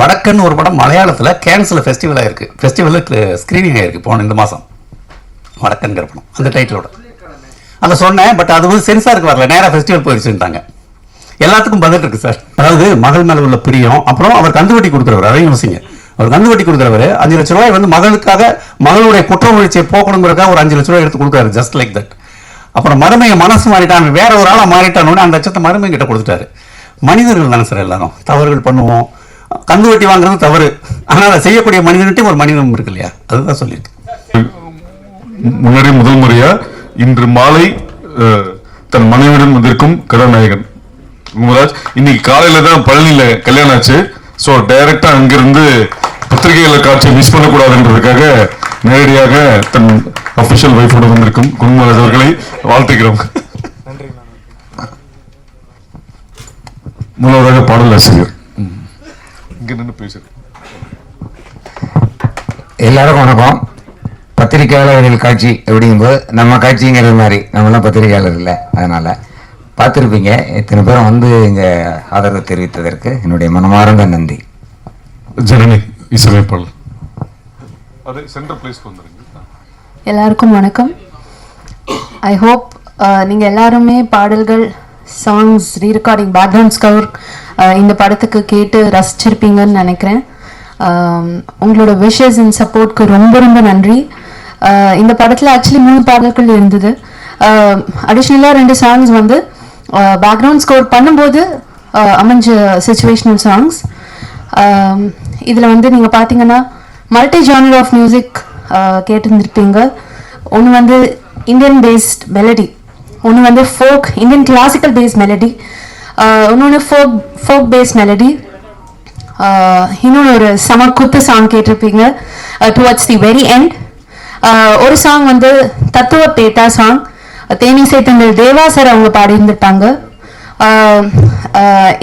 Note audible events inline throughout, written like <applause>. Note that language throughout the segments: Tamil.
வடக்கன்னு ஒரு படம் மலையாளத்தில் கேன்ஸில் ஃபெஸ்டிவல் ஆயிருக்கு. ஃபெஸ்டிவலில் ஸ்க்ரீனிங் ஆயிருக்கு போன இந்த மாதம் வடக்கன்கிற படம். அந்த டைட்டிலோட அதை சொன்னேன் பட் அது வந்து சென்சாருக்கு வரல. நேராக ஃபெஸ்டிவல் போயிடுச்சுட்டாங்க எல்லாத்துக்கும் பதில் இருக்கு சார் அதாவது மகள் மேல உள்ள பிரியம். அப்புறம் அவர் கந்துவட்டி கொடுக்குறவர் அதையும் யோசிங்க அவர் கந்துவட்டி கொடுக்குறவர் அஞ்சு லட்ச ரூபாய் வந்து மகளுக்காக மகளுடைய குற்ற உணர்ச்சியை போக்கணுங்கிறதுக்காக ஒரு அஞ்சு லட்ச ரூபாய் எடுத்து கொடுக்குறாரு ஜஸ்ட் லைக் தட் அப்புறம் மருமையை மனசு மாறிட்டான் வேற ஒரு ஆளாக மாறிட்டானோடனே அந்த லட்சத்தை மருமை கிட்ட கொடுத்துட்டாரு. மனிதர்கள் தானே சார் எல்லாரும். தவறுகள் பண்ணுவோம். கந்து வட்டி வாங்குறது தவறு. ஆனால் அதை செய்யக்கூடிய மனிதன்கிட்ட ஒரு மனிதம் இருக்கு இல்லையா அதுதான் சொல்லியிருக்கு. முன்னாடி முதல் முறையா இன்று மாலை தன் மனைவியுடன் வந்திருக்கும் கதாநாயகன் முகராஜ். இன்னைக்கு காலையில தான் பழனியில கல்யாணம் ஆச்சு. ஸோ டைரக்டா அங்கிருந்து பத்திரிகைகள காட்சியை மிஸ் பண்ணக்கூடாதுன்றதுக்காக நேரடியாக தன் அபிஷியல் ஒய்ஃபோட வந்திருக்கும் குருமராஜ் அவர்களை வாழ்த்துக்கிறோம் முதல்வராக பாடல் ஆசிரியர். இங்க நின்று பேசுறேன் எல்லாருக்கும் வணக்கம். பத்திரிகையாளர்கள் காட்சி அப்படிங்கும்போது நம்ம காட்சிங்கிறது மாதிரி. நம்மளாம் பத்திரிகையாளர் இல்லை அதனால் பார்த்துருப்பீங்க. இத்தனை பேரும் வந்து இங்கே ஆதரவு தெரிவித்ததற்கு என்னுடைய மனமார்ந்த நன்றி. ஜனனி இசையமைப்பாளர் அது சென்ட்ரல் பிளேஸ்க்கு வந்துருங்க. எல்லாருக்கும் வணக்கம். ஐ ஹோப் நீங்கள் எல்லாருமே பாடல்கள் சாங்ஸ் ரீரெக்கார்டிங் பேக்ரவுண்ட் ஸ்கவர் இந்த படத்துக்கு கேட்டு ரசிச்சிருப்பீங்கன்னு நினைக்கிறேன். Um, உங்களோட விஷஸ் அண்ட் சப்போர்ட்க்கு ரொம்ப ரொம்ப நன்றி. Uh, இந்த படத்தில் ஆக்சுவலி மூணு பாடல்கள் இருந்தது. Um, அடிஷ்னலாக ரெண்டு சாங்ஸ் வந்து uh, பேக்ரவுண்ட் ஸ்கோர் பண்ணும்போது uh, அமைஞ்ச சுச்சுவேஷனல் சாங்ஸ் இதில் வந்து நீங்கள் பார்த்தீங்கன்னா மல்டி ஜானர் ஆஃப் மியூசிக் கேட்டிருந்திருப்பீங்க. ஒன்று வந்து இந்தியன் பேஸ்ட் மெலடி ஒன்று வந்து folk Indian classical base melody இன்னொன்று ஃபோக் ஃபோக் பேஸ் மெலடி இன்னொன்று ஒரு செம குத்து சாங் கேட்டிருப்பீங்க. டுவர்ட்ஸ் தி வெரி எண்ட் ஒரு சாங் வந்து தத்துவ பேட்டா சாங் தேனி சேத்தங்கள் தேவா சார் அவங்க பாடியிருந்திருப்பாங்க.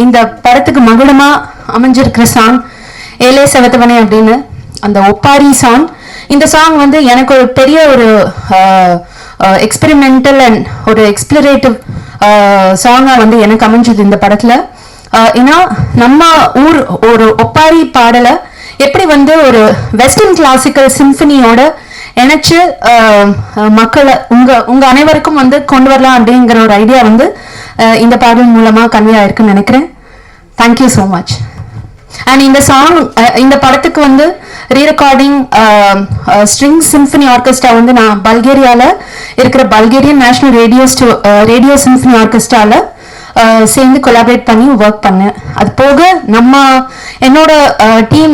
இந்த படத்துக்கு மகுடமாக அமைஞ்சிருக்கிற சாங் ஏலே செவத்தவனே அப்படின்னு அந்த ஒப்பாரி சாங் இந்த சாங் வந்து எனக்கு ஒரு பெரிய ஒரு Uh, எக்ஸ்பெரிமெண்டல் அண்ட் ஒரு எக்ஸ்பிளரேட்டிவ் சாங்காக uh, வந்து எனக்கு அமைஞ்சது இந்த படத்தில். Uh, ஏன்னா நம்ம ஊர் ஒரு ஒப்பாரி பாடலை எப்படி வந்து ஒரு வெஸ்டர்ன் கிளாசிக்கல் சிம்ஃபனியோட இணைச்சு மக்களை உங்கள் உங்கள் அனைவருக்கும் வந்து கொண்டு வரலாம் அப்படிங்கிற ஒரு ஐடியா வந்து இந்த பாடல் மூலமாக கன்வே ஆயிருக்குன்னு நினைக்கிறேன். Thank you so much and இந்த சாங் இந்த படத்துக்கு வந்து ரீரெக்கார்டிங் ஸ்ட்ரிங் சிம்ஃபனி ஆர்கெஸ்ட்ரா வந்து நான் பல்கேரியாவில் இருக்கிற Bulgarian national radio radio symphony ஆர்கெஸ்ட்ராவில் சேர்ந்து கொலாபரேட் பண்ணி ஒர்க் பண்ணேன். அது போக நம்ம என்னோட டீம்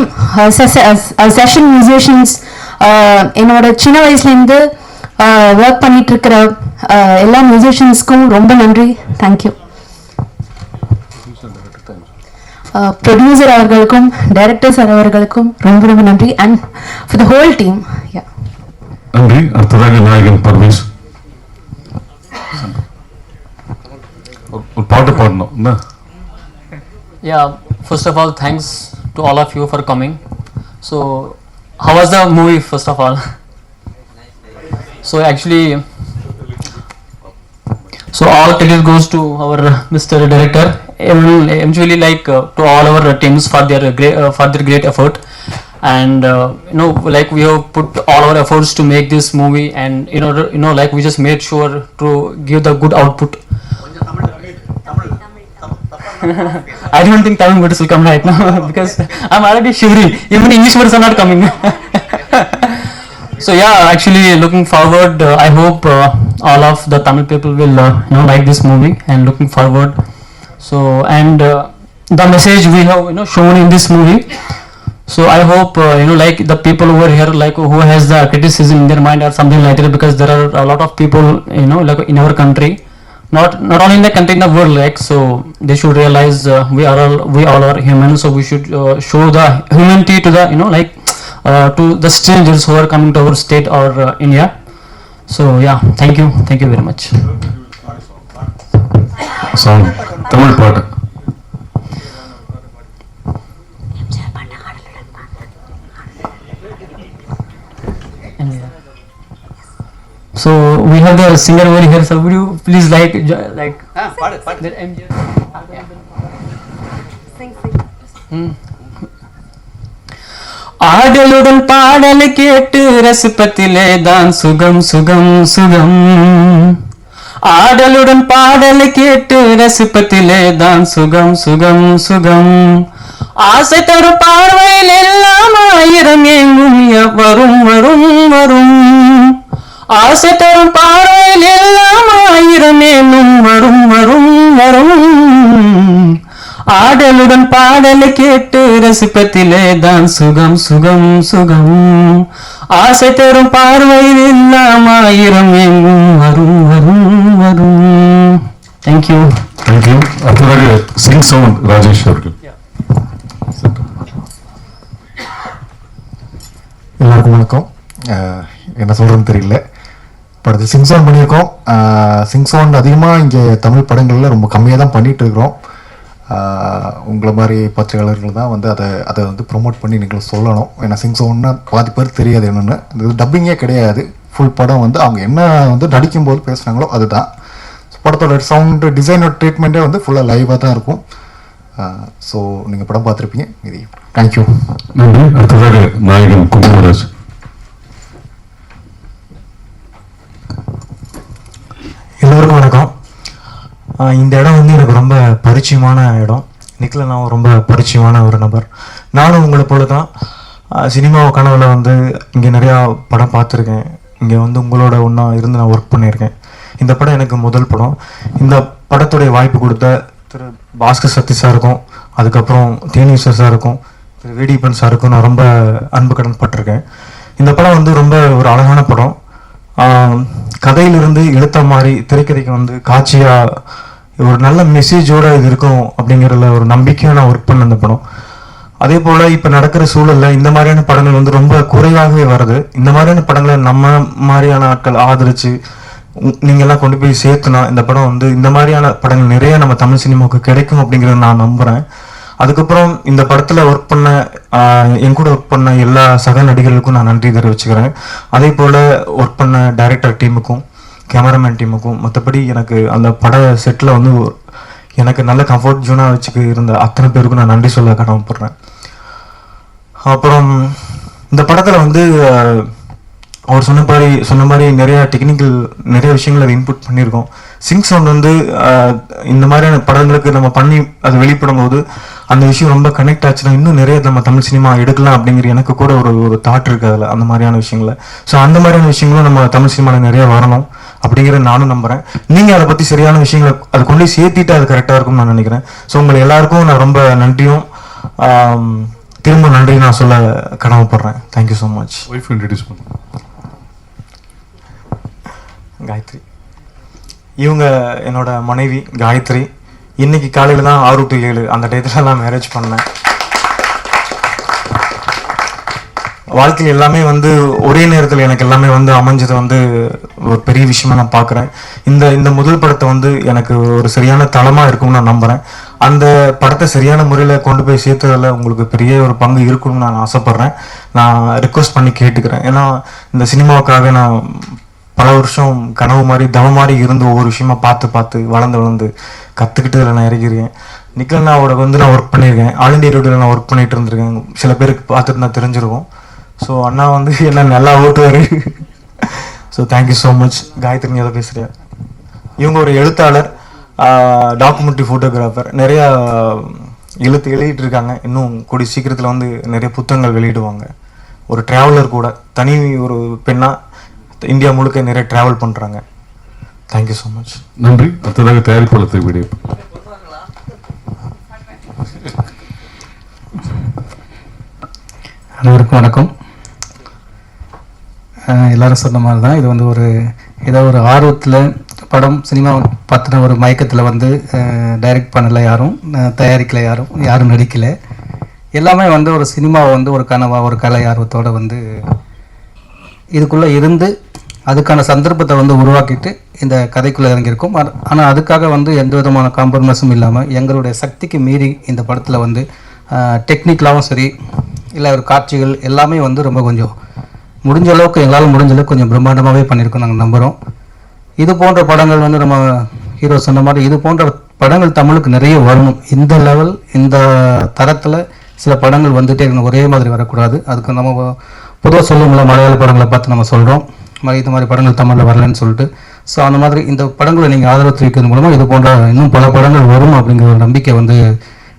செஷன் மியூசிஷியன்ஸ் என்னோட சின்ன வயசுலேருந்து ஒர்க் பண்ணிட்டு இருக்கிற எல்லா மியூசிஷியன்ஸ்க்கும் ரொம்ப நன்றி. Thank you ப்ரொடியூசர் அவர்களுக்கும் டைரக்டர் சார் அவர்களுக்கும் ரொம்ப ரொம்ப நன்றி and for the whole team yeah நன்றி அடுத்ததாக நாயகன் பர்வேஸ் ஒரு ஒரு பாட்டு பாடணும் என்ன Yeah, first of all, thanks to all of you for coming. So, how was the movie, first of all? so, actually, so all credit goes to our Mr. Director, eventually, like uh, to all our teams for their great uh, for their great effort. And uh, you know, like we have put all our efforts to make this movie, and you know, you know, like we just made sure to give the good output. <laughs> I don't think Tamil words will come right now <laughs> because I'm already shivering. Even English words are not coming. <laughs> so yeah, actually looking forward. Uh, I hope uh, all of the Tamil people will uh, you know like this movie and looking forward. So and uh, the message we have you know shown in this movie. So I hope uh, you know like the people over here like who has the criticism in their mind or something like that because there are a lot of people you know like in our country. Not not only in the country in the world like so they should realize uh, we are all we all are human. So we should uh, show the humanity to the you know like uh, to the strangers who are coming to our state or uh, India. So yeah thank you. Thank you very much. Song Tamil பாட்டு so we have the singer over here so would you please like like that MJ ஆடலுடன் பாடலை கேட்டு ரசிப்பத்திலே தான் சுகம் சுகம் சுகம் ஆடலுடன் பாடலை கேட்டு ரசிப்பத்திலே தான் சுகம் சுகம் சுகம். ஆசை தரும் பார்வையில் எல்லாம் ஆயிரம் எங்கும் வரும் வரும் வரும். ஆசை தரும் பார்வையில் எல்லாம் ஆயிரம் எங்கும் வரும் வரும் வரும். ஆடலுடன் பாடலை கேட்டு ரசிப்பத்திலே தான் சுகம் சுகம் சுகம். ஆசை தரும் பார்வையில் எல்லாம் ஆயிரம் எங்கும் வரும் வரும் வரும். தேங்க்யூ தேங்க்யூ அடுத்ததாக சிங் சவுண்ட் ராஜேஷ் அவர்கள். எல்லாருக்கும் வணக்கம். என்ன சொல்றதுன்னு தெரியல. படத்தில் சிங் சவுண்ட் பண்ணியிருக்கோம். சிங் சவுண்ட் அதிகமாக இங்கே தமிழ் படங்களில் ரொம்ப கம்மியாக தான் பண்ணிட்டு இருக்கிறோம். உங்களை மாதிரி பத்திரிகையாளர்கள் தான் வந்து அதை அதை வந்து ப்ரொமோட் பண்ணி நீங்கள் சொல்லணும். ஏன்னா சிங் சவுண்ட்னா பாதி பேர் தெரியாது என்னென்னு. இது டப்பிங்கே கிடையாது. ஃபுல் படம் வந்து அவங்க என்ன வந்து நடிக்கும்போது பேசுகிறாங்களோ அதுதான். படத்தோட சவுண்டு டிசைனோட ட்ரீட்மெண்ட்டே வந்து ஃபுல்லாக லைவாக தான் இருக்கும். ஸோ நீங்கள் படம் பார்த்துருப்பீங்க. இது தேங்க்யூ நன்றி. அடுத்ததாக நாயகன் எல்லோருக்கும் வணக்கம். இந்த இடம் வந்து எனக்கு ரொம்ப பரிச்சயமான இடம். நிக்கலனாவும் ரொம்ப பரிச்சயமான ஒரு நபர். நானும் உங்களை போல தான் சினிமாவை கனவுல வந்து இங்கே நிறையா படம் பார்த்துருக்கேன். இங்கே வந்து உங்களோட ஒன்றா இருந்து நான் ஒர்க் பண்ணியிருக்கேன். இந்த படம் எனக்கு முதல் படம். இந்த படத்துடைய வாய்ப்பு கொடுத்த திரு பாஸ்கர் சக்தி சாருக்கும் அதுக்கப்புறம் தேனீஸ்வர் சாருக்கும் திரு வேடிப்பன் சாருக்கும் நான் ரொம்ப அன்பு கடன் பட்டிருக்கேன் இந்த படம் வந்து ரொம்ப ஒரு அழகான படம். கதையிலிருந்து இழுத்த மாதிரி திரைக்கதைக்கு வந்து காட்சியாக ஒரு நல்ல மெசேஜோட இது இருக்கும் அப்படிங்கிறதுல ஒரு நம்பிக்கையாக நான் ஒர்க் பண்ண இந்த படம். அதே போல் இப்போ நடக்கிற சூழலில் இந்த மாதிரியான படங்கள் வந்து ரொம்ப குறைவாகவே வருது. இந்த மாதிரியான படங்களை நம்ம மாதிரியான ஆட்கள் ஆதரித்து நீங்கள்லாம் எல்லாம் கொண்டு போய் சேர்த்துனா இந்த படம் வந்து இந்த மாதிரியான படங்கள் நிறைய நம்ம தமிழ் சினிமாவுக்கு கிடைக்கும் அப்படிங்கிறத நான் நம்புகிறேன் அதுக்கப்புறம் இந்த படத்தில் ஒர்க் பண்ண என் கூட ஒர்க் பண்ண எல்லா சக நடிகர்களுக்கும் நான் நன்றி தெரிவிச்சுக்கிறேன். அதே போல் ஒர்க் பண்ண டைரக்டர் டீமுக்கும் கேமராமேன் டீமுக்கும் மற்றபடி எனக்கு அந்த பட செட்டில் வந்து எனக்கு நல்ல கம்ஃபர்ட் ஜோனாக வச்சுக்க இருந்த அத்தனை பேருக்கும் நான் நன்றி சொல்ல கடமைப்படுறேன். அப்புறம் இந்த படத்தில் வந்து அவர் சொன்ன மாதிரி சொன்ன மாதிரி நிறைய டெக்னிக்கல் நிறைய விஷயங்கள் அதை இன்புட் பண்ணியிருக்கோம். சிங் சவுண்ட் வந்து இந்த மாதிரியான படங்களுக்கு நம்ம பண்ணி அதை வெளிப்படும் போது அந்த விஷயம் ரொம்ப கனெக்ட் ஆச்சுன்னா இன்னும் நிறைய நம்ம தமிழ் சினிமா எடுக்கலாம் அப்படிங்கிற எனக்கு கூட ஒரு ஒரு தாட் இருக்கு அதில் அந்த மாதிரியான விஷயங்கள. ஸோ அந்த மாதிரியான விஷயங்களும் நம்ம தமிழ் சினிமாவில் நிறைய வரணும் அப்படிங்கிறத நானும் நம்புறேன். நீங்க அதை பத்தி சரியான விஷயங்களை அதை கொண்டு போய் சேர்த்திட்டு அது கரெக்டாக இருக்கும்னு நான் நினைக்கிறேன். ஸோ உங்களை எல்லாருக்கும் நான் ரொம்ப நன்றியும் திரும்ப நன்றி நான் சொல்ல கடமைப்படுறேன். Thank you so much wife introduce பண்ணுங்க காயத்ரி. இவங்க என்னோட மனைவி காயத்ரி. இன்னைக்கு காலையில தான் ஆறு டு ஏழு அந்த டயத்துல நான் மேரேஜ் பண்ணேன். வாழ்க்கையில் எல்லாமே வந்து ஒரே நேரத்தில் எனக்கு எல்லாமே வந்து அமைஞ்சது வந்து ஒரு பெரிய விஷயமா நான் பார்க்குறேன். இந்த இந்த முதல் படத்தை வந்து எனக்கு ஒரு சரியான தளமாக இருக்கும்னு நான் நம்புகிறேன் அந்த படத்தை சரியான முறையில் கொண்டு போய் சேர்த்ததில் உங்களுக்கு பெரிய ஒரு பங்கு இருக்கும்னு நான் ஆசைப்பட்றேன். நான் ரிக்வஸ்ட் பண்ணி கேட்டுக்கிறேன். ஏன்னா இந்த சினிமாவுக்காக நான் பல வருஷம் கனவு மாதிரி தவ மாதிரி இருந்து ஒவ்வொரு விஷயமா பார்த்து பார்த்து வளர்ந்து வளர்ந்து கற்றுக்கிட்டு இதில் நான் இறங்கியிருக்கேன். நிக்கல்னாவோட வந்து நான் ஒர்க் பண்ணியிருக்கேன். ஆல் இண்டியா ரேடியோவில் நான் ஒர்க் பண்ணிட்டு இருந்திருக்கேன். சில பேருக்கு பார்த்துட்டு நான் தெரிஞ்சிருக்கும். ஸோ அண்ணா வந்து என்ன நல்லா ஓட்டுவார். So thank you so much Gayathri நீ பேசுறியா? இவங்க ஒரு எழுத்தாளர் டாக்குமெண்ட்ரி ஃபோட்டோகிராஃபர் நிறையா எழுத்து எழுதிட்டு இருக்காங்க. இன்னும் கூடிய சீக்கிரத்தில் வந்து நிறைய புத்தகங்கள் வெளியிடுவாங்க. ஒரு ட்ராவலர் கூட தனி ஒரு பெண்ணாக இந்தியா முழுக்க நிறைய ட்ராவல் பண்ணுறாங்க தேங்க்யூ ஸோ மச் நன்றி. அடுத்ததாக தயாரிப்பாளர் வீடியோ. அனைவருக்கும் வணக்கம். எல்லாரும் சொன்ன மாதிரி தான் இது வந்து ஒரு ஏதோ ஒரு ஆர்வத்தில் படம் சினிமா பற்றின ஒரு மயக்கத்தில் வந்து டைரக்ட் பண்ணலை யாரும் தயாரிக்கல யாரும் யாரும் நடிக்கலை. எல்லாமே வந்து ஒரு சினிமாவை வந்து ஒரு கனவா ஒரு கலை ஆர்வத்தோடு வந்து இதுக்குள்ளே இருந்து அதுக்கான சந்தர்ப்பத்தை வந்து உருவாக்கிட்டு இந்த கதைக்குள்ளே இறங்கியிருக்கோம். ஆனால் அதுக்காக வந்து எந்த விதமான காம்ப்ரமைஸும் இல்லாமல் எங்களுடைய சக்திக்கு மீறி இந்த படத்தில் வந்து டெக்னிக்கலாகவும் சரி இல்லை ஒரு காட்சிகள் எல்லாமே வந்து ரொம்ப கொஞ்சம் முடிஞ்ச அளவுக்கு எங்களால் முடிஞ்ச அளவுக்கு கொஞ்சம் பிரம்மாண்டமாகவே பண்ணியிருக்கோம் நாங்கள் நம்புகிறோம் இது போன்ற படங்கள் வந்து நம்ம ஹீரோ சொன்ன மாதிரி இது போன்ற படங்கள் தமிழுக்கு நிறைய வரணும். இந்த லெவல் இந்த தரத்தில் சில படங்கள் வந்துட்டே இருக்கணும். ஒரே மாதிரி வரக்கூடாது. அதுக்கு நம்ம பொதுவாக சொல்லுவோம்ல மலையாள படங்களை பார்த்து நம்ம சொல்கிறோம் இது மாதிரி படங்கள் தமிழில் வரலன்னு சொல்லிட்டு. ஸோ அந்த மாதிரி இந்த படங்களை நீங்கள் ஆதரவு தெரிவிக்கிறது மூலமாக இது போன்ற இன்னும் பல படங்கள் வரும் அப்படிங்கிற ஒரு நம்பிக்கை வந்து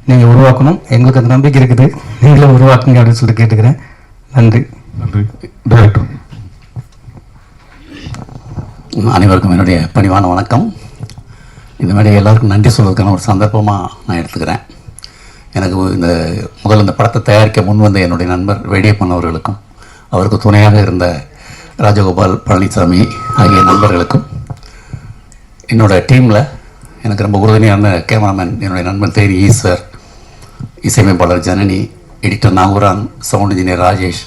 நீங்கள் உருவாக்கணும். எங்களுக்கு அந்த நம்பிக்கை இருக்குது. நீங்களும் உருவாக்குங்க அப்படின்னு சொல்லிட்டு கேட்டுக்கிறேன். நன்றி. நன்றி. டைரக்டர் அனைவருக்கும் என்னுடைய பணிவான வணக்கம். இந்த மாதிரி எல்லாருக்கும் நன்றி சொல்வதற்கான ஒரு சந்தர்ப்பமாக நான் எடுத்துக்கிறேன். எனக்கு இந்த முதல்ல இந்த படத்தை தயாரிக்க முன் வந்த என்னுடைய நண்பர் வேடியப்பன் அவர்களுக்கும் அவருக்கு துணையாக இருந்த ராஜகோபால் பழனிசாமி ஆகிய நண்பர்களுக்கும் என்னோட டீமில் எனக்கு ரொம்ப உறுதுணையான கேமராமேன் என்னுடைய நண்பன் தேனி e ஈஸ்வர் இசையமைப்பாளர் Janani editor Nagooran sound engineer Rajesh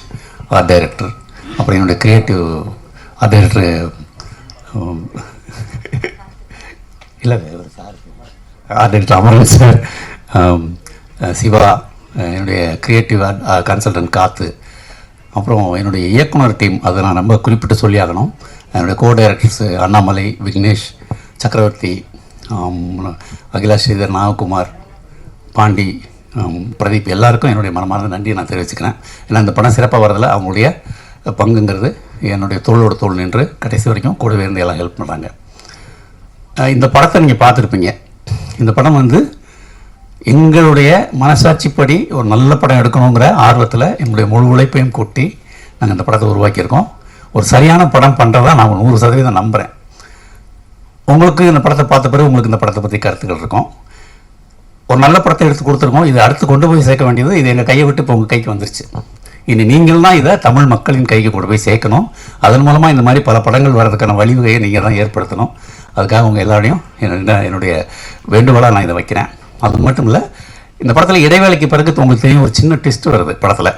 art director அப்புறம் என்னுடைய கிரியேட்டிவ் ஆர்ட் டைரக்டர் இல்லை sir art director Amaran sir Siva என்னுடைய கிரியேட்டிவ் கன்சல்டன்ட் காத்து அப்புறம் என்னுடைய இயக்குனர் டீம் அதை நான் ரொம்ப குறிப்பிட்டு சொல்லி ஆகணும் என்னுடைய கோ டைரக்டர்ஸ் அண்ணாமலை விக்னேஷ் சக்கரவர்த்தி அகிலா ஸ்ரீதர் நாககுமார் பாண்டி பிரதீப் எல்லாருக்கும் என்னுடைய மனமார்ந்த நன்றியை நான் தெரிவிச்சுக்கிறேன். ஏன்னா இந்த படம் சிறப்பாக வரதில் அவங்களுடைய பங்குங்கிறது என்னுடைய தோளோட தோல் நின்று கடைசி வரைக்கும் கூடவே இருந்து எல்லாம் ஹெல்ப் பண்ணுறாங்க இந்த படத்தை நீங்கள் பார்த்துருப்பீங்க. இந்த படம் வந்து எங்களுடைய மனசாட்சிப்படி ஒரு நல்ல படம் எடுக்கணுங்கிற ஆர்வத்தில் என்னுடைய முழு உழைப்பையும் கொட்டி நாங்கள் இந்த படத்தை உருவாக்கியிருக்கோம். ஒரு சரியான படம் பண்ணுறதா நான் நூறு சதவீதம் நம்புகிறேன் உங்களுக்கு இந்த படத்தை பார்த்த பிறகு உங்களுக்கு இந்த படத்தை பற்றி கருத்துக்கள் இருக்கும். ஒரு நல்ல படத்தை எடுத்து கொடுத்துருக்கோம். இதை அடுத்து கொண்டு போய் சேர்க்க வேண்டியது இது எங்கள் கையை விட்டு இப்போ உங்கள் கைக்கு வந்துருச்சு. இனி நீங்கள் தான் இதை தமிழ் மக்களின் கைக்கு கொண்டு போய் சேர்க்கணும். அதன் மூலமாக இந்த மாதிரி பல படங்கள் வர்றதுக்கான வழிவகையை நீங்கள் தான் ஏற்படுத்தணும். அதுக்காக உங்கள் எல்லாரையும் என்னுடைய வேண்டுகோளாக நான் இதை வைக்கிறேன். அது மட்டும் இல்லை இந்த படத்தில் இடைவேளைக்கு பிறகு உங்களுக்கு தெரியும் ஒரு சின்ன ட்விஸ்ட் வருது படத்தில்.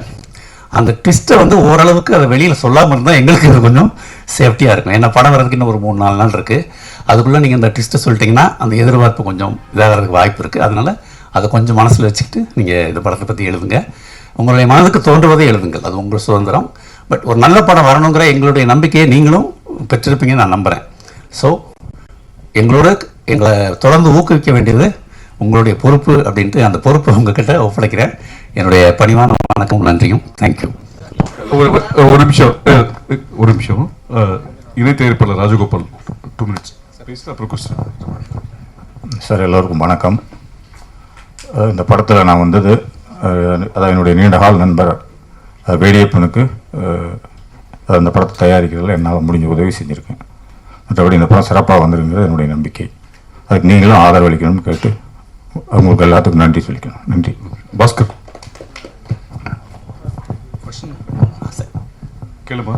அந்த ட்விஸ்ட்டை வந்து ஓரளவுக்கு அதை வெளியில் சொல்லாமல் இருந்தால் எங்களுக்கு இது கொஞ்சம் சேஃப்டியாக இருக்கும். ஏன்னா படம் வரதுக்கு இன்னும் ஒரு மூணு நாலு நாள் இருக்குது அதுக்குள்ளே நீங்கள் அந்த ட்விஸ்ட்டை சொல்லிட்டீங்கன்னா அந்த எதிர்பார்ப்பு கொஞ்சம் இதாகிறதுக்கு வாய்ப்பு இருக்குது அதனால் அதை கொஞ்சம் மனசில் வச்சுக்கிட்டு நீங்கள் இந்த படத்தை பற்றி எழுதுங்க. உங்களுடைய மனதுக்கு தோன்றுவதை எழுதுங்கள். அது உங்கள் சுதந்திரம். பட் ஒரு நல்ல படம் வரணுங்கிற எங்களுடைய நம்பிக்கையை நீங்களும் பெற்றிருப்பீங்கன்னு நான் நம்புகிறேன் ஸோ எங்களோட எங்களை தொடர்ந்து ஊக்குவிக்க வேண்டியது உங்களுடைய பொறுப்பு அப்படின்ட்டு அந்த பொறுப்பை உங்ககிட்ட ஒப்படைக்கிறேன். என்னுடைய பணிவான வணக்கம் நன்றியும். தேங்க்யூ ஒரு ஒரு நிமிஷம். ஒரு நிமிஷம். அஹ், இணை தயாரிப்பாளர் ராஜகோபால் டூ மினிட்ஸ் சார் எல்லோருக்கும் வணக்கம். இந்த படத்தில் நான் வந்தது அதான் என்னுடைய நீண்ட கால நண்பர் வேடியப்பனுக்கு அந்த படத்தை தயாரிக்கிறதுல என்னால் முடிஞ்ச உதவி செஞ்சுருக்கேன். மற்றபடி இந்த படம் சிறப்பாக வந்திருக்கிறது என்னுடைய நம்பிக்கை. அதுக்கு நீங்களும் ஆதரவளிக்கணும்னு கேட்டு உங்களுக்கு எல்லாத்துக்கும் நன்றி சொல்லிக்கணும். நன்றி. பாஸ்கர். கேளுமா?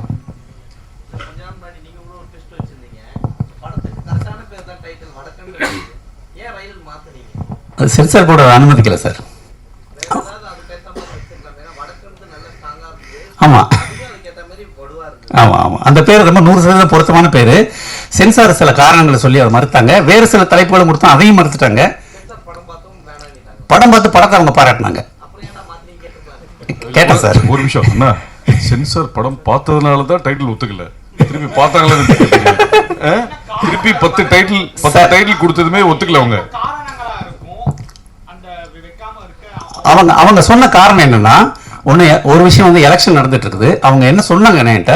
அது சென்சார் போர்டு அனுமதிக்கல சார். ஆமாம் ஆமாம் ஆமாம் அந்த பேர் ரொம்ப நூறு சதவீதம் பொருத்தமான பேர். சென்சார் சில காரணங்களை சொல்லி அதை மறுத்தாங்க. வேறு சில தலைப்புகளை கொடுத்தா அதையும் மறுத்துட்டாங்க. படம் பார்த்து படத்தை அவங்க பாராட்டினாங்க. கேட்டேன் சார். ஒரு நிமிஷம் அண்ணா சென்சார் படம் பார்த்ததுனால தான் டைட்டில் ஒத்துக்கல. திருப்பி பார்த்தாங்களே திருப்பி பத்து டைட்டில் பத்து டைட்டில் கொடுத்ததுமே ஒத்துக்கல அவங்க. அவங்க அவங்க சொன்ன காரணம் என்னன்னா ஒன்று ஒரு விஷயம் வந்து எலெக்ஷன் நடந்துட்டு இருக்குது அவங்க என்ன சொன்னாங்க என்கிட்ட?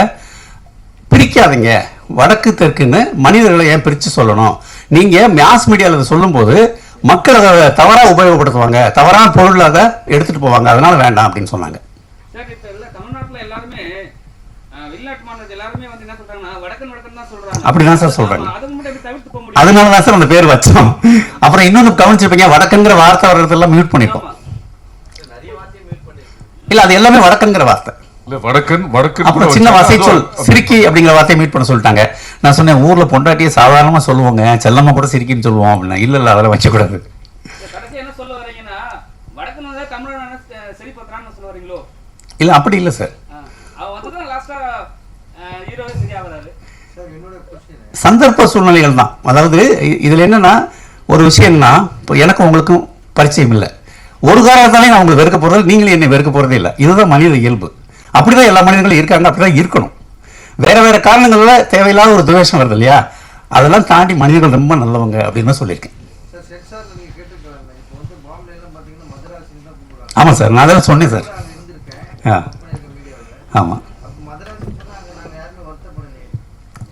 பிரிக்காதீங்க வடக்கு தெற்குன்னு மனிதர்களை ஏன் பிரித்து சொல்லணும்? நீங்கள் மாஸ் மீடியாவில் சொல்லும்போது மக்கள் அதை தவறாக உபயோகப்படுத்துவாங்க. தவறான பொருள் அதை எடுத்துகிட்டு போவாங்க. அதனால வேண்டாம் அப்படின்னு சொன்னாங்க. சார் இப்ப இல்ல தமிழ்நாட்டுல எல்லாருமே அஹ், வெளிநாட்டு மாநிலத்தில் எல்லாருமே வந்து என்ன சொல்றாங்கன்னா வடக்கன் வடக்கன் தான் சொல்றாங்க. அப்படிதான் சார் சொல்றாங்க. அதனால தான் சார் அந்த பேர் வச்சோம். அப்புறம் இன்னொன்று கவனிச்சிருப்பீங்க வடக்குங்கிற வார்த்தை வர்றதெல்லாம் மியூட் பண்ணிட்டோம். இல்லை அது எல்லாமே வடக்குங்கிற வார்த்தை. வடக்கன் வடக்கன் சின்ன. வசை சொல். சிரிக்கி அப்படிங்கிற வார்த்தையை மீட் பண்ண சொல்லிட்டாங்க. நான் சொன்னேன் ஊர்ல பொண்டாட்டியை சாதாரணமா சொல்லுவோங்க செல்லம்மா கூட சிரிக்கின்னு சொல்லுவோம் அப்படின்னா. இல்ல இல்ல அதெல்லாம் வச்சக்கூடாது. இல்ல அப்படி இல்ல சார் சந்தர்ப்ப சூழ்நிலைகள் தான். அதாவது இதுல என்னன்னா ஒரு விஷயம் என்னன்னா இப்போ எனக்கும் உங்களுக்கும் பரிச்சயம் இல்லை. ஒரு காரணத்தாலே நான் உங்களுக்கு வெறுக்க போறது நீங்களும் என்னை வெறுக்க போறதே இல்லை. இதுதான் மனித இயல்பு. அப்படிதான் எல்லா மனிதர்களும் இருக்காங்க அப்படிதான் இருக்கணும். வேற வேற காரணங்கள்ல தேவையில்லாத ஒரு துவேஷம் வருது இல்லையா? அதெல்லாம் தாண்டி மனிதர்கள் ரொம்ப நல்லவங்க அப்படின்னு தான் சொல்லியிருக்கேன். ஆமாம் சார் நான் அதெல்லாம் சொன்னேன் சார். ஆ. ஆமாம்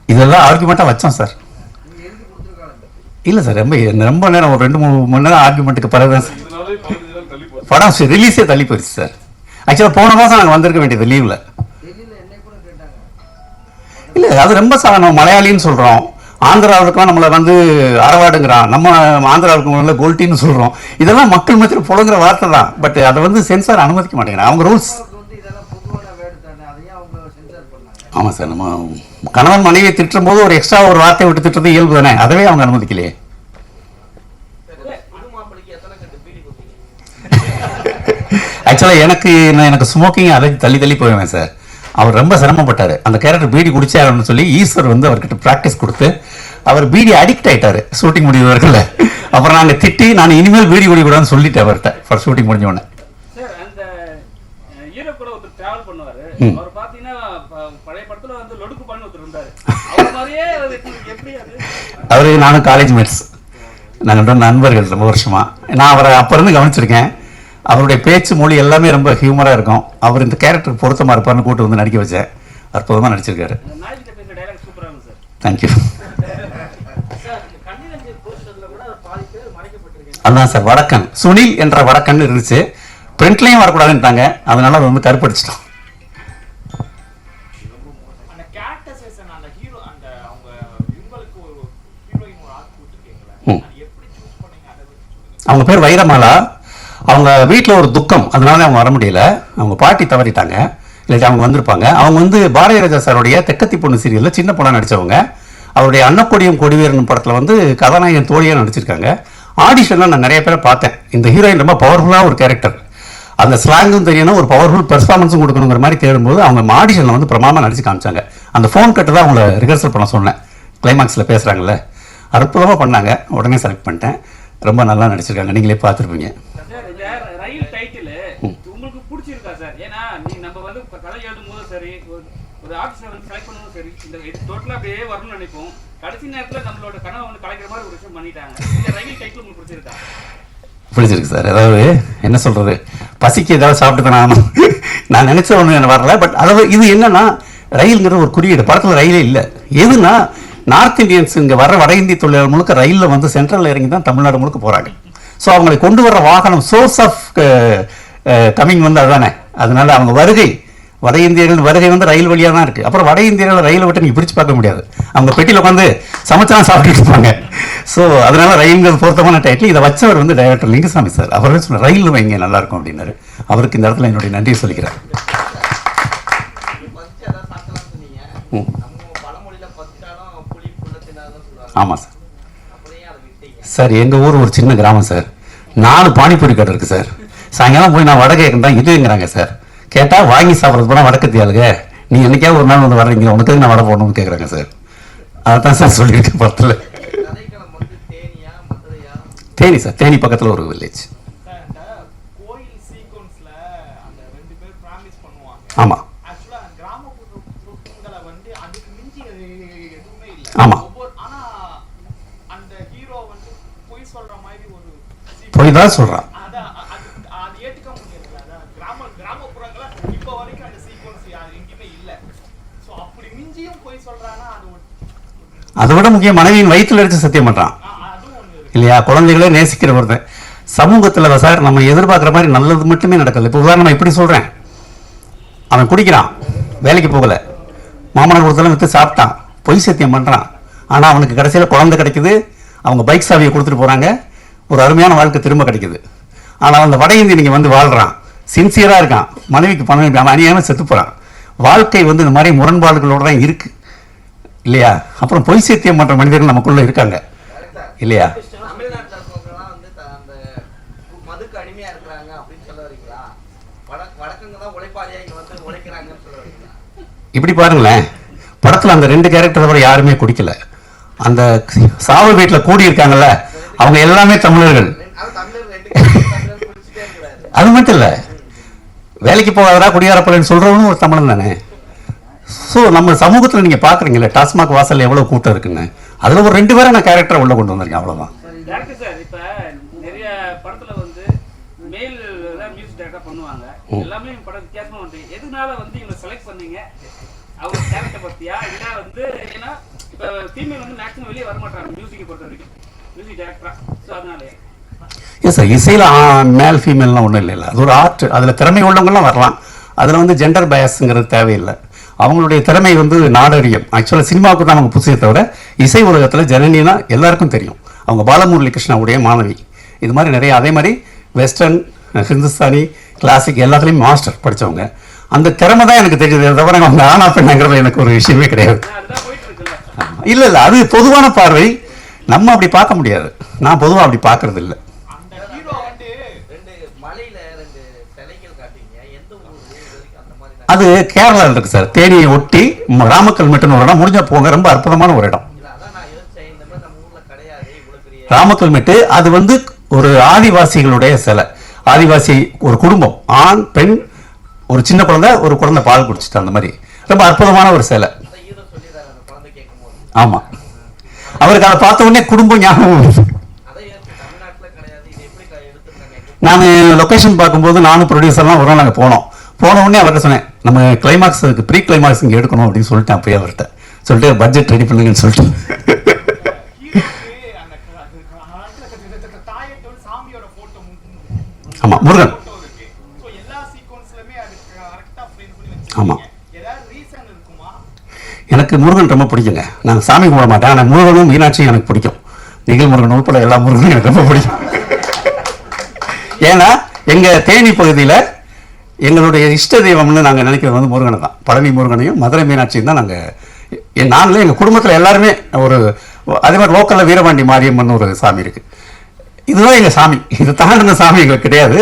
இதெல்லாம் ஆர்குமெண்ட்டாக வச்சோம் சார். இல்லை சார் ரொம்ப ரொம்ப நேரம் ஒரு ரெண்டு மூணு மணி நேரம் ஆர்குமெண்ட்டுக்கு பிறகு தான் சார். படம் ரிலீஸே தள்ளி போயிடுச்சு சார். ஆக்சுவலாக போன மாதம் நாங்கள் வந்திருக்க வேண்டியது லீவில் இல்லை அது ரொம்ப சார் நம்ம மலையாளின்னு சொல்கிறோம் ஆந்திராவுக்குலாம் நம்மளை வந்து அறவாடுங்கிறான். நம்ம ஆந்திராவுக்கு உள்ள கோல்ட்டின்னு சொல்கிறோம் இதெல்லாம் மக்கள் மத்தியில் புழங்குற வார்த்தை தான். பட் அதை வந்து சென்சார் அனுமதிக்க மாட்டேங்கிறாங்க அவங்க ரூல்ஸ் ஆமாம் சார் நம்ம கணவன் மனைவியை திட்டும் போது ஒரு எக்ஸ்ட்ரா ஒரு வார்த்தையை விட்டு திட்டுறது இயல்பு தானே. அதவே அவங்க அனுமதிக்கலையே. ஆக்சுவலாக எனக்கு நான் எனக்கு ஸ்மோக்கிங் அதை தள்ளி தள்ளி போவேன் சார் அவர் ரொம்ப சிரமப்பட்டார். அந்த கேரக்டர் பீடி குடிச்சாருன்னு சொல்லி ஈஸ்வர் வந்து அவர்கிட்ட ப்ராக்டிஸ் கொடுத்து அவர் பீடி அடிக்ட் ஆயிட்டாரு ஷூட்டிங் முடிவு வரைக்கும் அப்புறம் நாங்கள் திட்டி நான் இனிமேல் பீடி குடிக்கூடாதுன்னு சொல்லிட்டேன் அவர்கிட்ட ஃபார் ஷூட்டிங் முடிஞ்ச உடனே சார் அந்த ஹீரோ கூட ஒருத்தர் டிராவல் பண்ணுவாரு. ம். அவர் நானும் காலேஜ் மேட்ஸ் நாங்கள் நண்பர்கள் ரொம்ப வருஷமா. நான் அவரை அப்போ இருந்து கவனிச்சிருக்கேன். அவருடைய பேச்சு மொழி எல்லாமே ரொம்ப ஹியூமராக இருக்கும். அவர் இந்த கேரக்டருக்கு பொருத்தமாக இருப்பார்னு கூட்டு வந்து நடிக்க வச்சேன். அற்புதமாக நடிச்சிருக்காரு. தேங்க்யூ அதான் சார் வடக்கன். சுனில் என்ற வடக்கன் இருந்துச்சு. பிரிண்ட்லேயும் வரக்கூடாதுன்ட்டாங்க அதனால அதை வந்து கருப்படிச்சிட்டோம். அவங்க பேர் வைரமாலா. அவங்க வீட்டில் ஒரு துக்கம். அதனால அவங்க வர முடியல. அவங்க பாட்டி தவறிட்டாங்க. இல்லாட்டி அவங்க வந்திருப்பாங்க. அவங்க வந்து பாரதிய ராஜா சாருடைய தெக்கத்தி பொண்ணு சீரியலில் சின்ன பொண்ணாக நடித்தவங்க அவருடைய அன்னக்கொடியும் கொடிவேரன் படத்தில் வந்து கதாநாயகன் தோழியாக நடிச்சிருக்காங்க. ஆடிஷனில் நான் நிறைய பேரை பார்த்தேன். இந்த ஹீரோயின் ரொம்ப பவர்ஃபுல்லாக ஒரு கேரக்டர் அந்த ஸ்லாங்கும் தெரியணும் ஒரு பவர்ஃபுல் பெர்ஃபார்மன்ஸும் கொடுக்கணுங்கிற மாதிரி தேடும்போது அவங்க ஆடிஷனில் வந்து பிரமாமல் நடிச்சு காமிச்சாங்க. அந்த ஃபோன் கட்டு தான் அவங்கள ரிஹர்சல் பண்ண சொன்னேன். கிளைமாக்ஸில் பேசுகிறாங்கல்ல அற்புதமாக பண்ணாங்க. உடனே செலக்ட் பண்ணிட்டேன். ரொம்ப நல்லா நடிச்சிருக்காங்க. நீங்களே பார்த்துருப்பீங்க சார் இந்த ரயில் டைட்டில் உங்களுக்கு பிடிச்சிருக்கா சார் ஏன்னா நீ நம்ம வந்து இப்ப கதை எழுதும் போதும் சரி ஒரு ஒரு ஆர்டிஸ்டை வந்து செலக்ட் பண்ணும்போது சரி இந்த இது டோட்டலாக அப்படியே வரணும்னு நினைப்போம். கடைசி நேரத்தில் நம்மளோட கனவை வந்து கலைக்கிற மாதிரி ஒரு விஷயம் பண்ணிட்டாங்க. இந்த ரயில் டைட்டில் உங்களுக்கு பிடிச்சிருக்கா பிடிச்சிருக்கு சார். அதாவது என்ன சொல்கிறது பசிக்கு ஏதாவது சாப்பிட்டு தான் நான் நினச்ச ஒன்று எனக்கு வரல. பட் அதாவது இது என்னன்னா ரயிலுங்கிறது ஒரு குறியீடு. படத்தில் ரயிலே இல்லை. எதுனா நார்த் இந்தியன்ஸ் இங்கே வர வட இந்திய தொழிலாளர் முழுக்க ரயிலில் வந்து சென்ட்ரல் இறங்கி தான் தமிழ்நாடு முழுக்க போகிறாங்க ஸோ அவங்களை கொண்டு வர வாகனம் சோர்ஸ் ஆஃப் கமிங் வந்து அதுதானே. அதனால அவங்க வருகை வட இந்தியர்கள் வருகை வந்து ரயில் வழியாக தான் இருக்குது அப்புறம் வட இந்தியர்கள் ரயிலை விட்டு நீங்கள் பிரித்து பார்க்க முடியாது. அவங்க பெட்டியில் உட்காந்து சமைச்சா சாப்பிட்டுட்டு இருப்பாங்க. ஸோ அதனால் ரயில்ங்கிறது பொருத்தமான டைட்டில் இதை வச்சவர் வந்து டைரக்டர் லிங்குசாமி சார் அவரே சொன்ன ரயில் வைங்க நல்லா இருக்கும் அப்படின்னாரு. அவருக்கு இந்த இடத்துல என்னுடைய நன்றி சொல்லிக்கிறேன். ம். ஆமாம் சார் சார் எங்கள் ஊர் ஒரு சின்ன கிராமம் சார் நாலு பானிபூரி கடை இருக்குது சார் சாயங்காலம் போய் நான் வடகை கேட்குறேன் இதுங்கிறாங்க சார் கேட்டால் வாங்கி சாப்பிட்றது போனால் வடக்கத்தி ஆளுங்க நீ என்னைக்காவது ஒரு நாள் வந்து வர்றீங்க உனக்கு நான் வடை போடணும்னு கேட்குறாங்க சார். அதான் சார் சொல்லியிருக்கேன் படத்தில். தேனி சார் தேனி பக்கத்தில் ஒரு வில்லேஜ் சார் இந்த கோயில் சீக்வன்ஸ்ல அந்த ரெண்டு பேர் ப்ராமிஸ் பண்ணுவாங்க ஆமாம் ஆக்சுவலா கிராமப்புறங்களை வந்து அதுக்கு மிஞ்சி அது எதுவுமே இல்லை ஆமா. ஒவ்வொரு ஆனா அந்த ஹீரோ வந்து பொய் சொல்ற மாதிரி ஒரு பொய் தான் சொல்கிறான் அதான் அ- அது அது ஏத்துக்க முடியல அதான் கிராம கிராமப்புறங்கள இப்போ வரைக்கும் அந்த சீக்வன்ஸ் அது எங்கேயுமே இல்ல சோ அப்படி மிஞ்சியும் பொய் சொல்றானா அது ஒரு அதை விட முக்கியம் மனைவியின் வயிற்றுல அடிச்சு சத்தியம் பண்ணுறான் இல்லையா? குழந்தைகளே நேசிக்கிற ஒருத்தன். சமூகத்தில் சார் நம்ம எதிர்பார்க்குற மாதிரி நல்லது மட்டுமே நடக்கல. இப்போ உதாரணம் இப்படி சொல்கிறேன் அவன் குடிக்கிறான். வேலைக்கு போகலை. மாமனார் கொடுத்தாலும் விற்று சாப்பிட்டான். பொய் சத்தியம் பண்ணுறான் ஆனால் அவனுக்கு கடைசியில் குழந்தை கிடைக்குது. அவங்க பைக் சாவியை கொடுத்துட்டு போகிறாங்க ஒரு அருமையான வாழ்க்கை திரும்ப கிடைக்குது. ஆனால் அந்த வட இந்திய நீங்கள் வந்து வாழ்கிறான் சின்சியராக இருக்கான். மனைவிக்கு பணம் அவன் அநியாயமாக செத்து போகிறான் வாழ்க்கை வந்து இந்த மாதிரி முரண்பாடுகளோடு தான் இருக்குது இல்லையா? அப்புறம் பொய் சத்தியம் பண்ணுற மனிதர்கள் நமக்குள்ளே இருக்காங்க. இல்லையா? இப்படி பாருங்களேன். படத்தில் அந்த ரெண்டு கேரக்டர் தவிர யாருமே குடிக்கல. அந்த சாவு வீட்டில் கூடி இருக்காங்கல்ல அவங்க எல்லாமே தமிழர்கள். அது மட்டும் இல்லை. வேலைக்கு போகாதரா குடியாரப்பலன்னு சொல்கிறவனும் ஒரு தமிழன் தானே. ஸோ நம்ம சமூகத்தில் நீங்கள் பார்க்குறீங்களே டாஸ்மாக் வாசல்ல எவ்வளோ கூட்டம் இருக்குன்னு? அதில் ஒரு ரெண்டு பேரை நான் கேரக்டரை உள்ள கொண்டு வந்திருக்கேன் அவ்வளோதான் எஸ் சார் இசையில் மேல் ஃபீமேல்லாம் ஒன்றும் இல்லை அது ஒரு ஆர்ட் அதில் திறமை உள்ளவங்கலாம் வரலாம். அதில் வந்து ஜெண்டர் பயஸ்ங்கிறது தேவையில்லை. அவங்களுடைய திறமை வந்து நாடறியம். ஆக்சுவலாக சினிமாவுக்கு தான் அவங்க புதுசே தவிர இசை உலகத்தில் ஜனனினா எல்லாருக்கும் தெரியும். அவங்க பாலமுரளி கிருஷ்ணாவுடைய மாணவி. இது மாதிரி நிறைய அதே மாதிரி வெஸ்டர்ன் ஹிந்துஸ்தானி கிளாசிக் எல்லாத்துலேயும் மாஸ்டர் படித்தவங்க அந்த திறமை தான் எனக்கு தெரியுது தவிர அவங்க ஆனா பெண்ணாங்கிறது எனக்கு ஒரு விஷயமே கிடையாது. இல்லை இல்லை அது பொதுவான பார்வை. நம்ம அப்படி பார்க்க முடியாது. நான் பொதுவாக அப்படி பார்க்கறது இல்லை ரெண்டு மலையில ரெண்டு சிலைகள் காட்டுங்க எந்த ஊர் இது வரைக்கும் அந்த மாதிரி நான் அது கேரளாவில் இருக்கு சார். தேனியை ஒட்டி நாமக்கல் ராமக்கல் மெட்டுன்னு ஒரு இடம் முடிஞ்ச போங்க. ரொம்ப அற்புதமான ஒரு இடம். ராமக்கல் மெட்டு அது வந்து ஒரு ஆதிவாசிகளுடைய சிலை. ஆதிவாசி ஒரு குடும்பம். ஆண் பெண் ஒரு சின்ன குழந்தை ஒரு குழந்தை பால் குடிச்சிட்டு அந்த மாதிரி. ரொம்ப அற்புதமான ஒரு சிலை. ஆமாம் ஆமா. அவருக்கு அதை பார்த்த உடனே குடும்பம் ஞாபகம் நான் லொகேஷன் பார்க்கும்போது நானும் ப்ரொடியூசர்லாம் ஒரு நாள் நாங்கள் போனோம். போன உடனே அவர்கிட்ட சொன்னேன் நம்ம கிளைமாக்ஸுக்கு ப்ரீ கிளைமாக்ஸ் இங்கே எடுக்கணும் அப்படின்னு சொல்லிட்டேன் அப்பயே அவர்கிட்ட. சொல்லிட்டு பட்ஜெட் ரெடி பண்ணுங்கன்னு சொல்லிட்டு. ஆமா முருகன். ஆமாம் எனக்கு முருகன் ரொம்ப பிடிக்குங்க. நான் சாமி கும்பிட மாட்டேன் ஆனால் முருகனும் மீனாட்சியும் எனக்கு பிடிக்கும். நிகழ் முருகன் உட்பட எல்லா முருகனும் எனக்கு ரொம்ப பிடிக்கும். ஏன்னா எங்க தேனி பகுதியில் எங்களுடைய இஷ்ட தெய்வம்னு நாங்கள் நினைக்கிறது வந்து முருகனை தான். பழனி முருகனையும் மதுரை மீனாட்சியும் தான் நாங்கள் நாங்களே எங்கள் குடும்பத்தில் எல்லாருமே ஒரு அதே மாதிரி லோக்கலில் வீரபாண்டி மாரியம்மன் ஒரு சாமி இருக்குது இதுதான் எங்கள் சாமி. இது தாண்டின சாமி எங்களுக்கு கிடையாது.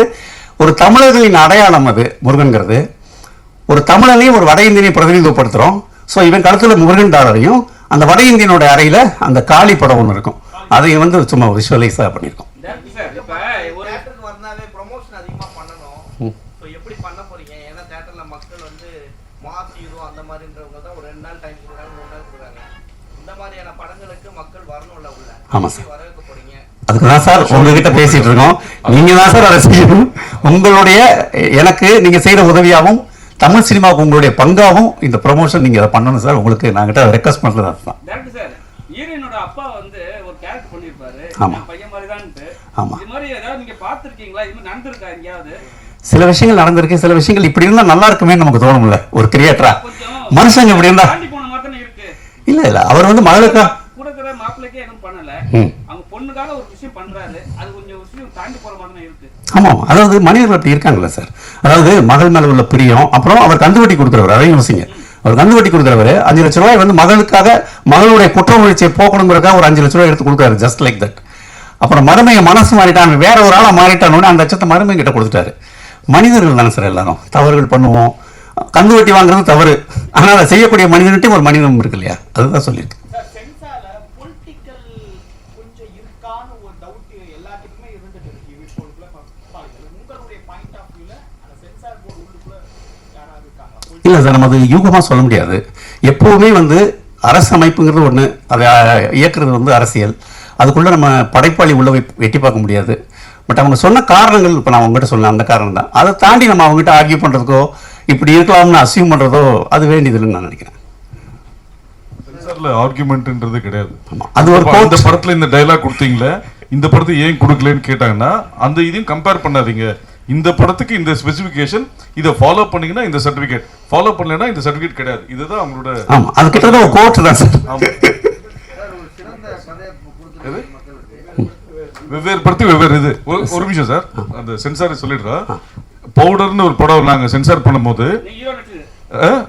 ஒரு தமிழர்களின் அடையாளம் அது முருகன்கிறது. ஒரு தமிழனையும் ஒரு வட இந்தியனையும் பிரதிநிதித்துவப்படுத்துகிறோம் ஸோ இவன் கழுத்தில் முருகன் தாரரையும் அந்த வட இந்தியனோட அறையில் அந்த காளி படம் ஒன்று இருக்கும். அதை வந்து சும்மா விஷுவலைஸாக பண்ணியிருக்கோம் வரணும்ல உள்ள ஆமா சார். அதுக்கு தான் சார் உங்ககிட்ட பேசிட்டு இருக்கோம். நீங்க தான் சார் அதை செய்யணும். உங்களுடைய எனக்கு நீங்க செய்யற உதவியாகவும் தமிழ் சினிமாவுக்கு உங்களுடைய பங்காகவும் இந்த ப்ரொமோஷன் நீங்க அதை பண்ணணும் சார். உங்களுக்கு நாங்கிட்ட ரெக்வஸ்ட் பண்றது அதுதான் ஹீரோயினோட அப்பா வந்து ஒரு கேரக்டர் பண்ணிருப்பாரு ஆமா. பையன் மாதிரி தான்ட்டு ஆமா. இது மாதிரி ஏதாவது நீங்க பாத்துருக்கீங்களா இது மாதிரி நடந்திருக்கா எங்கேயாவது? சில விஷயங்கள் நடந்திருக்கு. சில விஷயங்கள் இப்படி இருந்தா நல்லா இருக்குமே நமக்கு தோணும்ல. ஒரு கிரியேட்டரா மனுஷங்க இப்படி இருந்தா. இல்ல இல்ல. அவர் வந்து மகளுக்கா இருக்கிற மாப்பிள்ளைக்கே எதுவும் பண்ணல. அவங்க பொண்ணுக்காக ஒரு விஷயம் பண்றாரு. அது கொஞ்சம் விஷயம் தாண்டி போற மாதிரி இருக்கு. ஆமாம் அதாவது மனிதர்கள் அப்படி இருக்காங்கல்ல சார். அதாவது மகள் மேல உள்ள பிரியம் அப்புறம் அவர் கந்துவட்டி கொடுக்குறவர் அதையும் யோசிங்க. அவர் கந்துவட்டி கொடுக்குறவர் அஞ்சு லட்ச ரூபாய் வந்து மகளுக்காக மகளுடைய குற்ற உணர்ச்சியை போக்கணுங்கிறதுக்காக ஒரு அஞ்சு லட்ச ரூபாய் எடுத்து கொடுக்குறாரு ஜஸ்ட் லைக் தட் அப்புறம் மருமையை மனசு மாறிட்டான் வேற ஒரு ஆளா மாறிட்டானோட அந்த லட்சத்தை மருமை கிட்ட கொடுத்துட்டாரு. மனிதர்கள் தானே சார் எல்லாரும். தவறுகள் பண்ணுவோம். கந்து வட்டி வாங்குறது தவறு. ஆனால் அதை செய்யக்கூடிய மனிதன்ட்டையும் ஒரு மனிதம் இருக்கு இல்லையா? அதுதான் சொல்லியிருக்கு சென்சால பொலிட்டிக்கல் கொஞ்சம் இருக்கான்னு ஒரு டவுட் எல்லாத்துக்குமே இருந்துட்டு இருக்கு இப்போ உள்ள பாருங்கள் உங்களுடைய பாயிண்ட் ஆஃப் வியூல அந்த சென்சார் போர்டு உள்ளுக்குள்ள யாராவது இருக்காங்க இல்லை சார் நம்ம அது யூகமாக சொல்ல முடியாது. எப்போவுமே வந்து அரசு அமைப்புங்கிறது ஒன்று அதை இயக்குறது வந்து அரசியல். அதுக்குள்ளே நம்ம படைப்பாளி உள்ள போய் எட்டி பார்க்க முடியாது. பட் அவங்க சொன்ன காரணங்கள் இப்போ நான் அவங்ககிட்ட சொன்னேன் அந்த காரணம் தான். அதை தாண்டி நம்ம அவங்ககிட்ட ஆர்கியூ பண்ணுறதுக்கோ இப்படி இருக்கலாம்னு அசியூம் பண்ணுறதோ அது வேண்டியதுன்னு நான் நினைக்கிறேன். ஆர்குமெண்ட்ன்றது கிடையாது. அது ஒரு coach. படத்துல இந்த டைலாக் கொடுத்தீங்களே இந்த படத்தை ஏன் கொடுக்கலன்னு கேட்டாங்கன்னா அந்த இதையும் கம்பேர் பண்ணாதீங்க. இந்த படத்துக்கு இந்த ஸ்பெசிஃபிகேஷன் இதை ஃபாலோ பண்ணீங்கன்னா இந்த சர்டிபிகேட் ஃபாலோ பண்ணலைன்னா இந்த சர்டிபிகேட் கிடையாது. இதுதான் அவங்களோட ஆமாம் அது கிட்டத்தட்ட ஒரு கோர்ட்டு தான் சார்? வெவ்வேறு படத்துக்கு வெவ்வேறு இது. ஒரு நிமிஷம் சார் அந்த சென்சார் சொல்லிடுறா. பவுடர்னு ஒரு படம் நாங்க சென்சார் பண்ணும்போது.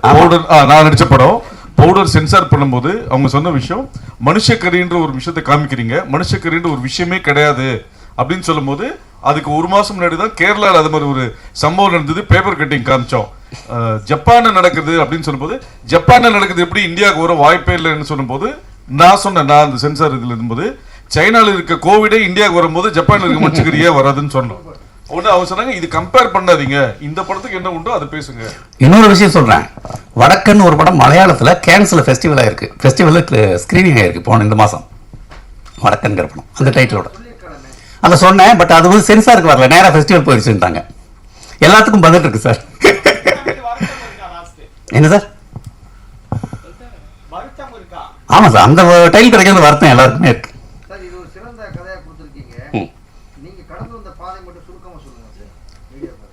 பவுடர் நான் நடிச்ச படம். பவுடர் சென்சார் பண்ணும்போது அவங்க சொன்ன விஷயம் மனுஷக்கரின்ற ஒரு விஷயத்தை காமிக்கிறீங்க. மனுஷக்கரின்ற ஒரு விஷயமே கிடையாது. அப்படின்னு சொல்லும்போது அதுக்கு ஒரு மாசம் முன்னாடி தான் கேரளால அது மாதிரி ஒரு சம்பவம் நடந்தது பேப்பர் கட்டிங் காமிச்சோம். ஜப்பானில் நடக்குது அப்படின்னு சொல்லும்போது ஜப்பானில் நடக்குது எப்படி இந்தியாவுக்கு வர வாய்ப்பே இல்லைன்னு சொல்லும்போது நான் சொன்னேன் நான் அந்த சென்சார் இதுல இருந்தபோது சைனால இருக்க கோவிடே இந்தியாவுக்கு வரும்போது ஜப்பானில் இருக்க மனுஷக்கரியே வராதுன்னு சொன்னோம். ஒன்று அவங்க சொன்னாங்க இது கம்பேர் பண்ணாதீங்க. இந்த படத்துக்கு என்ன உண்டோ அதை பேசுங்க. இன்னொரு விஷயம் சொல்கிறேன் வடக்கன் ஒரு படம் மலையாளத்தில் கேன்சல் ஃபெஸ்டிவல் ஆயிருக்கு ஃபெஸ்டிவலில் ஸ்க்ரீனிங் ஆயிருக்கு போன இந்த மாதம் வடக்கன்கிற படம் அந்த டைட்டிலோட அதை சொன்னேன் பட் அது வந்து சென்சாருக்கு வரல. நேரா ஃபெஸ்டிவல் போயிடுச்சுட்டாங்க எல்லாத்துக்கும் பதில் இருக்கு சார் என்ன சார் ஆமாம் சார் அந்த டைல் கிடைக்கிறது வருத்தம் எல்லாருக்குமே இருக்கு.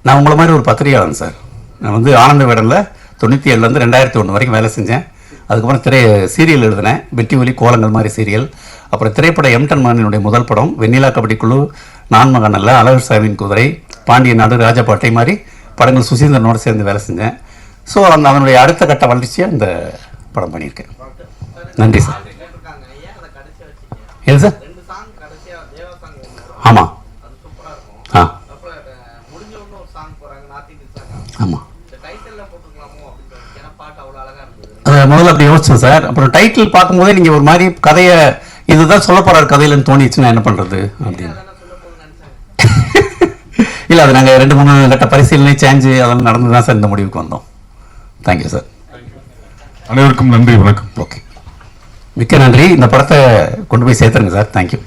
நான் உங்களை மாதிரி ஒரு பத்திரிகையாளன் சார் நான் வந்து ஆனந்த விடனில் தொண்ணூற்றி ஏழுலேருந்து ரெண்டாயிரத்தி ஒன்று வரைக்கும் வேலை செஞ்சேன். அதுக்கப்புறம் திரை சீரியல் எழுதினேன். வெட்டி ஒலி கோலங்கள் மாதிரி சீரியல். அப்புறம் திரைப்பட எம்டன் மகனினுடைய முதல் படம் வெண்ணிலா கபடி குழு நான் மகன் அல்ல அழகர் சாமியின் குதிரை பாண்டிய நாடு ராஜபாட்டை மாதிரி படங்கள் சுசீந்திரனோட சேர்ந்து வேலை செஞ்சேன். ஸோ அந்த அவனுடைய அடுத்த கட்ட வளர்ச்சியாக இந்த படம் பண்ணியிருக்கேன். நன்றி சார் எது சார் ஆமாம் அது சூப்பரா இருக்கும் ஆ அப்புறம் அஹ், முடிஞ்ச உடனே ஒரு சாங் போறாங்க நார்த் இந்தியன் சாங் ஆமாம் இந்த டைட்டில்ல போட்டுக்கலாமோ அப்படின்னு தோணுச்சு. ஏன்னா பாட்டு அவ்வளவு அழகா இருந்தது அதை முதல்ல அப்படி யோசிச்சேன் சார். அப்புறம் டைட்டில் பார்க்கும்போதே நீங்கள் ஒரு மாதிரி கதையை இதுதான் சொல்ல போகிறார் கதையிலன்னு தோணிச்சுன்னா என்ன பண்ணுறது அப்படின்னு. <laughs> இல்லை அது நாங்கள் ரெண்டு மூணு கட்ட பரிசீலனை சேஞ்சு அதெல்லாம் நடந்து தான் சார் இந்த முடிவுக்கு வந்தோம். தேங்க்யூ சார் அனைவருக்கும் நன்றி வணக்கம். ஓகே மிக்க நன்றி. இந்த படத்தை கொண்டு போய் சேர்த்துருங்க சார். தேங்க்யூ